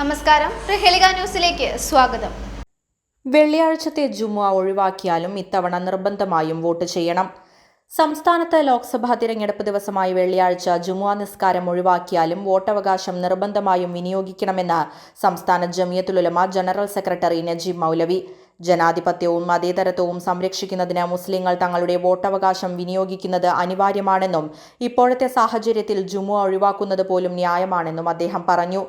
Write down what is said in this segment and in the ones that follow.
നമസ്കാരം. പ്രഹേലിക ന്യൂസിലേക്ക് സ്വാഗതം. വെള്ളിയാഴ്ചത്തെ ജുമുഅ ഒഴിവാക്കിയാലും ഇത്തവണ നിർബന്ധമായും വോട്ട് ചെയ്യണം. സംസ്ഥാനത്ത് ലോക്സഭാ തിരഞ്ഞെടുപ്പ് ദിവസമായ വെള്ളിയാഴ്ച ജുമുഅ നിസ്കാരം ഒഴിവാക്കിയാലും വോട്ടവകാശം നിർബന്ധമായും വിനിയോഗിക്കണമെന്ന് സംസ്ഥാന ജമിയത്തുലമ ജനറൽ സെക്രട്ടറി നജീബ് മൗലവി. ജനാധിപത്യവും മതേതരത്വവും സംരക്ഷിക്കുന്നതിന് മുസ്ലിങ്ങൾ തങ്ങളുടെ വോട്ടവകാശം വിനിയോഗിക്കുന്നത് അനിവാര്യമാണെന്നും ഇപ്പോഴത്തെ സാഹചര്യത്തിൽ ജുമു ഒഴിവാക്കുന്നത് പോലും ന്യായമാണെന്നും അദ്ദേഹം പറഞ്ഞു.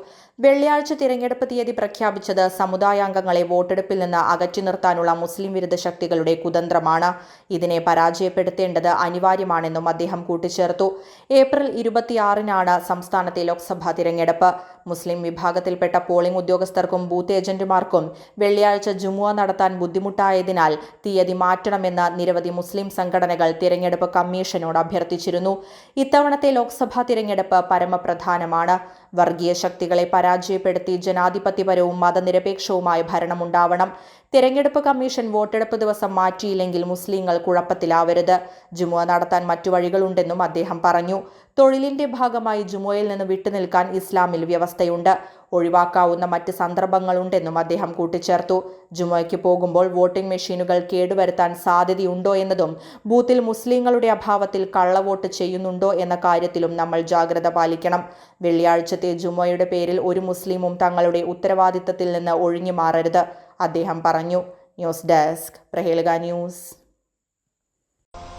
വെള്ളിയാഴ്ച തിരഞ്ഞെടുപ്പ് തീയതി പ്രഖ്യാപിച്ചത് സമുദായാംഗങ്ങളെ വോട്ടെടുപ്പിൽ നിന്ന് അകറ്റി നിർത്താനുള്ള മുസ്ലിം വിരുദ്ധ ശക്തികളുടെ കുതന്ത്രമാണ്. ഇതിനെ പരാജയപ്പെടുത്തേണ്ടത് അനിവാര്യമാണെന്നും അദ്ദേഹം കൂട്ടിച്ചേർത്തു. ഏപ്രിൽ ഇരുപത്തിയാറിനാണ് സംസ്ഥാനത്തെ ലോക്സഭാ തിരഞ്ഞെടുപ്പ്. മുസ്ലിം വിഭാഗത്തിൽപ്പെട്ട പോളിംഗ് ഉദ്യോഗസ്ഥർക്കും ബൂത്ത് ഏജന്റുമാർക്കും വെള്ളിയാഴ്ച ജുമുഅ നടത്താൻ ബുദ്ധിമുട്ടായതിനാൽ തീയതി മാറ്റണമെന്ന് നിരവധി മുസ്ലിം സംഘടനകൾ തിരഞ്ഞെടുപ്പ് കമ്മീഷനോട് അഭ്യർത്ഥിച്ചിരുന്നു. ഇത്തവണത്തെ ലോക്സഭാ തിരഞ്ഞെടുപ്പ് പരമപ്രധാനമാണ്. വർഗീയ ശക്തികളെ പരാജയപ്പെടുത്തി ജനാധിപത്യപരവും മതനിരപേക്ഷവുമായ ഭരണമുണ്ടാവണം. തിരഞ്ഞെടുപ്പ് കമ്മീഷൻ വോട്ടെടുപ്പ് ദിവസം മാറ്റിയില്ലെങ്കിൽ മുസ്ലിങ്ങൾ കുഴപ്പത്തിലാവരുത്. ജുമുഅ നടത്താൻ മറ്റു വഴികളുണ്ടെന്നും അദ്ദേഹം പറഞ്ഞു. തൊഴിലിന്റെ ഭാഗമായി ജുമുഅയിൽ നിന്ന് വിട്ടുനിൽക്കാൻ ഇസ്ലാമിൽ വ്യവസ്ഥയുണ്ട് ഒഴിവാക്കാവുന്ന മറ്റ് സന്ദർഭങ്ങളുണ്ടെന്നും അദ്ദേഹം കൂട്ടിച്ചേർത്തു. ജുമയ്ക്ക് പോകുമ്പോൾ വോട്ടിംഗ് മെഷീനുകൾ കേടുവരുത്താൻ സാധ്യതയുണ്ടോ എന്നതും ബൂത്തിൽ മുസ്ലിങ്ങളുടെ അഭാവത്തിൽ കള്ളവോട്ട് ചെയ്യുന്നുണ്ടോ എന്ന കാര്യത്തിലും നമ്മൾ ജാഗ്രത പാലിക്കണം. വെള്ളിയാഴ്ചത്തെ ജുമുഅയുടെ പേരിൽ ഒരു മുസ്ലിമും തങ്ങളുടെ ഉത്തരവാദിത്തത്തിൽ നിന്ന് ഒഴിഞ്ഞു മാറരുത് അദ്ദേഹം പറഞ്ഞു. News desk Prahelika news.